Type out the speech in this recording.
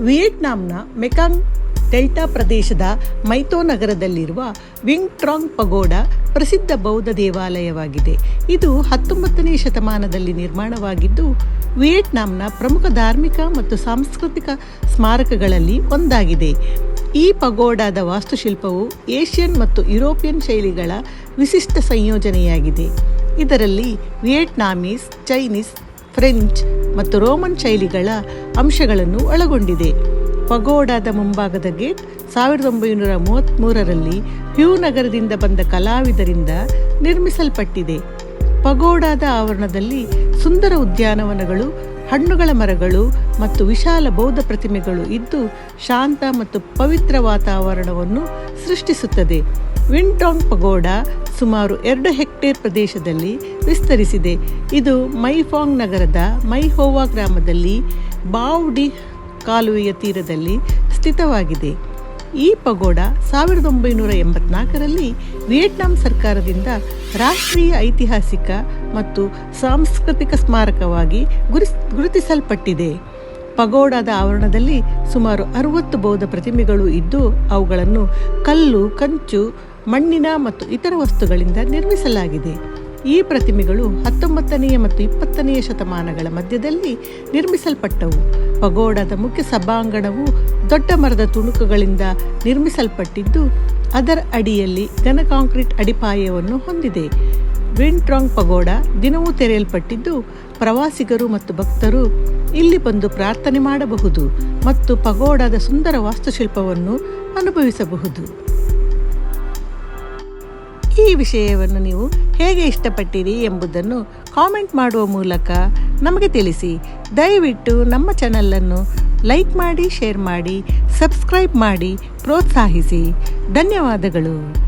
ವಿಯೆಟ್ನಾಂನ Mekong delta ಪ್ರದೇಶದ ಮೈತೋ ನಗರದಲ್ಲಿರುವ wing ಟ್ರಾಂಗ್ ಪಗೋಡ ಪ್ರಸಿದ್ಧ ಬೌದ್ಧ ದೇವಾಲಯವಾಗಿದೆ. ಇದು ಹತ್ತೊಂಬತ್ತನೇ ಶತಮಾನದಲ್ಲಿ ನಿರ್ಮಾಣವಾಗಿದ್ದು, ವಿಯೆಟ್ನಾಂನ ಪ್ರಮುಖ ಧಾರ್ಮಿಕ ಮತ್ತು ಸಾಂಸ್ಕೃತಿಕ ಸ್ಮಾರಕಗಳಲ್ಲಿ ಒಂದಾಗಿದೆ. ಈ ಪಗೋಡಾದ ವಾಸ್ತುಶಿಲ್ಪವು ಏಷ್ಯನ್ ಮತ್ತು ಯುರೋಪಿಯನ್ ಶೈಲಿಗಳ ವಿಶಿಷ್ಟ ಸಂಯೋಜನೆಯಾಗಿದೆ. ಇದರಲ್ಲಿ ವಿಯೆಟ್ನಾಮೀಸ್, ಚೈನೀಸ್, ಫ್ರೆಂಚ್ ಮತ್ತು ರೋಮನ್ ಶೈಲಿಗಳ ಅಂಶಗಳನ್ನು ಒಳಗೊಂಡಿದೆ. ಪಗೋಡಾದ ಮುಂಭಾಗದ ಗೇಟ್ ಸಾವಿರದ ಒಂಬೈನೂರ ಮೂವತ್ತ್ಮೂರರಲ್ಲಿ ಹ್ಯೂ ನಗರದಿಂದ ಬಂದ ಕಲಾವಿದರಿಂದ ನಿರ್ಮಿಸಲ್ಪಟ್ಟಿದೆ. ಪಗೋಡಾದ ಆವರಣದಲ್ಲಿ ಸುಂದರ ಉದ್ಯಾನವನಗಳು ಹಣ್ಣುಗಳ ಮರಗಳು ಮತ್ತು ವಿಶಾಲ ಬೌದ್ಧ ಪ್ರತಿಮೆಗಳು ಇದ್ದು ಶಾಂತ ಮತ್ತು ಪವಿತ್ರ ವಾತಾವರಣವನ್ನು ಸೃಷ್ಟಿಸುತ್ತದೆ. ವಿಂಟಾಂಗ್ ಪಗೋಡ ಸುಮಾರು ಎರಡು ಹೆಕ್ಟೇರ್ ಪ್ರದೇಶದಲ್ಲಿ ವಿಸ್ತರಿಸಿದೆ. ಇದು ಮೈಫಾಂಗ್ ನಗರದ ಮೈಹೋವಾ ಗ್ರಾಮದಲ್ಲಿ ಬಾವ್ಡಿ ಕಾಲುವೆಯ ತೀರದಲ್ಲಿ ಸ್ಥಿತವಾಗಿದೆ. ಈ ಪಗೋಡ ಸಾವಿರದ ಒಂಬೈನೂರ ಎಂಬತ್ನಾಲ್ಕರಲ್ಲಿ ವಿಯೆಟ್ನಾಂ ಸರ್ಕಾರದಿಂದ ರಾಷ್ಟ್ರೀಯ ಐತಿಹಾಸಿಕ ಮತ್ತು ಸಾಂಸ್ಕೃತಿಕ ಸ್ಮಾರಕವಾಗಿ ಗುರಿಸ್ ಗುರುತಿಸಲ್ಪಟ್ಟಿದೆ. ಪಗೋಡಾದ ಆವರಣದಲ್ಲಿ ಸುಮಾರು ಅರುವತ್ತು ಬೌದ್ಧ ಪ್ರತಿಮೆಗಳು ಇದ್ದು, ಅವುಗಳನ್ನು ಕಲ್ಲು, ಕಂಚು, ಮಣ್ಣಿನ ಮತ್ತು ಇತರ ವಸ್ತುಗಳಿಂದ ನಿರ್ಮಿಸಲಾಗಿದೆ. ಈ ಪ್ರತಿಮೆಗಳು ಹತ್ತೊಂಬತ್ತನೆಯ ಮತ್ತು ಇಪ್ಪತ್ತನೆಯ ಶತಮಾನಗಳ ಮಧ್ಯದಲ್ಲಿ ನಿರ್ಮಿಸಲ್ಪಟ್ಟವು. ಪಗೋಡಾದ ಮುಖ್ಯ ಸಭಾಂಗಣವು ದೊಡ್ಡ ಮರದ ತುಣುಕುಗಳಿಂದ ನಿರ್ಮಿಸಲ್ಪಟ್ಟಿದ್ದು, ಅದರ ಅಡಿಯಲ್ಲಿ ಘನ ಕಾಂಕ್ರೀಟ್ ಅಡಿಪಾಯವನ್ನು ಹೊಂದಿದೆ. ವಿಂಟ್ರಾಂಗ್ ಪಗೋಡ ದಿನವೂ ತೆರೆಯಲ್ಪಟ್ಟಿದ್ದು ಪ್ರವಾಸಿಗರು ಮತ್ತು ಭಕ್ತರು ಇಲ್ಲಿ ಬಂದು ಪ್ರಾರ್ಥನೆ ಮಾಡಬಹುದು ಮತ್ತು ಪಗೋಡಾದ ಸುಂದರ ವಾಸ್ತುಶಿಲ್ಪವನ್ನು ಅನುಭವಿಸಬಹುದು. ಈ ವಿಷಯವನ್ನು ನೀವು ಹೇಗೆ ಇಷ್ಟಪಟ್ಟಿರಿ ಎಂಬುದನ್ನು ಕಾಮೆಂಟ್ ಮಾಡುವ ಮೂಲಕ ನಮಗೆ ತಿಳಿಸಿ. ದಯವಿಟ್ಟು ನಮ್ಮ ಚಾನಲನ್ನು ಲೈಕ್ ಮಾಡಿ, ಶೇರ್ ಮಾಡಿ, ಸಬ್ಸ್ಕ್ರೈಬ್ ಮಾಡಿ, ಪ್ರೋತ್ಸಾಹಿಸಿ. ಧನ್ಯವಾದಗಳು.